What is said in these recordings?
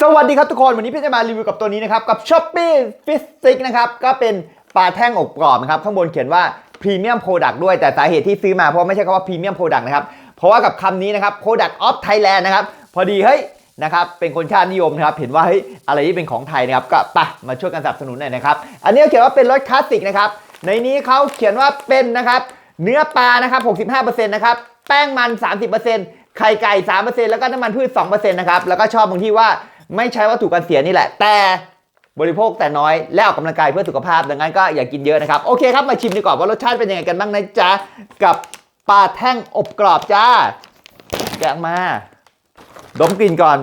สวัสดีครับทุกคนวันนี้พี่จะมารีวิวกับตัวนี้นะครับ กับ s h o p e e Fish Stick นะครับ ก็เป็นปลาแท่งอบกรอบนะครับ ข้างบนเขียนว่า Premium Product ด้วยแต่สาเหตุที่ซื้อมาเพราะไม่ใช่คำว่า Premium Product นะครับ เพราะว่ากับคำนี้นะครับ Product of Thailand นะครับ พอดีเฮ้ยนะครับเป็นคนชาตินิยมนะครับ เห็นว่าเฮ้ยอะไรที่เป็นของไทยนะครับก็ปะมาช่วยกันสนับสนุนหน่อยนะครับอันนี้เขียนว่าเป็นรถคลาสสิกนะครับในนี้เขาเขียนว่าเป็นนะครับเนื้อปลานะครับ65%นะครับแป้งมัน 30% ไข่ไก่3%แล้วก็น้ำมันพืช2%นะครับ แล้วก็ชอบบางที่ว่าไม่ใช้วัตถุกันเสียนี่แหละ แต่บริโภคแต่น้อยและออกกำลังกายเพื่อสุขภาพ ดังนั้นก็อย่ากินเยอะนะครับ โอเคครับ มาชิมดีกว่าว่ารสชาติเป็นยังไงกันบ้างนะจ๊ะ กับปลาแท่งอบกรอบจ้าแกะมา ดมกลิ่นก่อน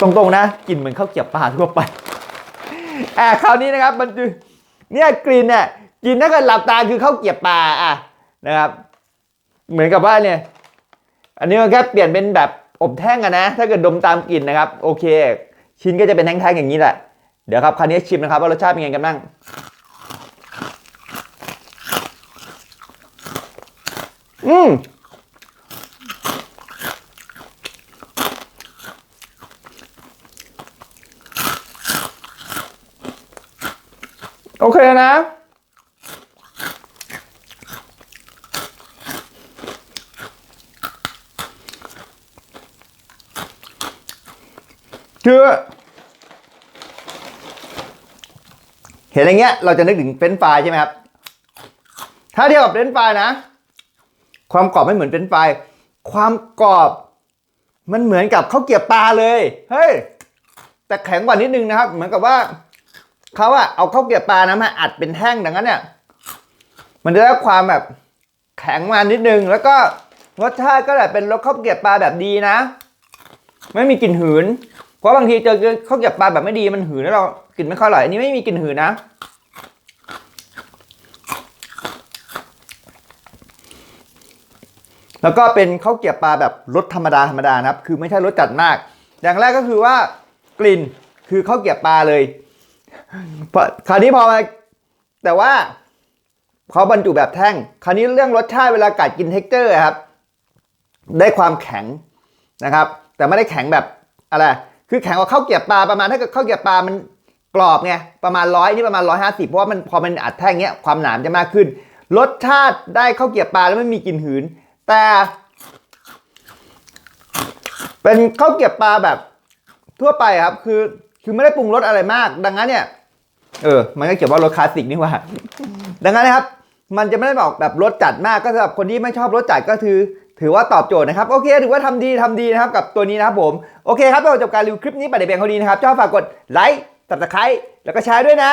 ตรงๆนะกลิ่นเหมือนข้าวเกรี๊ยวปลาทั่วไปอะคราวนี้นะครับมันเนี่ยกลิ่นเนี่ยกลิ่นถ้าเกิดหลับตาคือข้าวเกรี๊ยวปลาอะนะครับ เหมือนกับว่าเนี่ย อันนี้มันแค่เปลี่ยนเป็นแบบอบแท่งอะนะ ถ้าเกิดดมตามกลิ่นนะครับ โอเค ชิ้นก็จะเป็นแท่งๆอย่างนี้แหละ เดี๋ยวครับคราวนี้ชิมนะครับว่ารสชาติเป็นไงกันบ้างอืมโอเคนะ คือเห็นอย่างเงี้ยเราจะนึกถึงเฟรนฟรายใช่ไหมครับ ถ้าเทียบกับเฟรนฟรายนะ ความกรอบไม่เหมือนเฟรนฟรายความกรอบมันเหมือนกับข้าวเกี๊ยวปลาเลย เฮ้ย แต่แข็งกว่านิดนึงนะครับ เหมือนกับว่าเขาอะเอาข้าวเกี๊ยวปลานะมาอัดเป็นแท่งดังนั้นเนี่ย มันจะได้ความแบบแข็งมานิดนึง แล้วก็รสชาติก็แบบเป็นรสข้าวเกี๊ยวปลาแบบดีนะ ไม่มีกลิ่นหืน เพราะบางทีเจอข้าวเกรี๊ยวปลาแบบไม่ดีมันหืนแล้วเรากลิ่นไม่ค่อยอร่อยอันนี้ไม่มีกลิ่นหืนนะ แล้วก็เป็นข้าวเกรี๊ยวปลาแบบรสธรรมดาธรรมดานะครับ คือไม่ใช่รสจัดมาก อย่างแรกก็คือว่ากลิ่นคือข้าวเกรี๊ยวปลาเลยคราวนี้พอมาแต่ว่าเขาบรรจุแบบแท่ง คราวนี้เรื่องรสชาติเวลากัดกินเท็กเจอร์ครับ ได้ความแข็งนะครับ แต่ไม่ได้แข็งแบบอะไร คือแข็งกว่าข้าวเกี๊ยวปลาประมาณถ้าเกิดข้าวเกี๊ยวปลามันกรอบไงประมาณร้อยนี่ประมาณร้อยห้าสิบเพราะว่ามันพอมันอัดแท่งเงี้ยความหนามจะมากขึ้น รสชาติได้ข้าวเกี๊ยวปลาแล้วไม่มีกลิ่นหืน แต่ เป็นข้าวเกี๊ยวปลาแบบทั่วไปครับ คือคือไม่ได้ปรุงรสอะไรมาก ดังนั้นเนี่ยเออ มันก็เขียนว่ารสคลาสสิกนี่ว่า ดังนั้นนะครับ มันจะไม่ได้บอกแบบรสจัดมากก็สำหรับคนที่ไม่ชอบรสจัดก็คือ ถือว่าตอบโจทย์นะครับ โอเค ถือว่าทำดีทำดีนะครับกับตัวนี้นะครับผม โอเคครับเราจบการรีวิวคลิปนี้ไปแต่เพียงเท่านี้นะครับชอบฝากกดไลค์ subscribe แล้วก็แชร์ด้วยนะ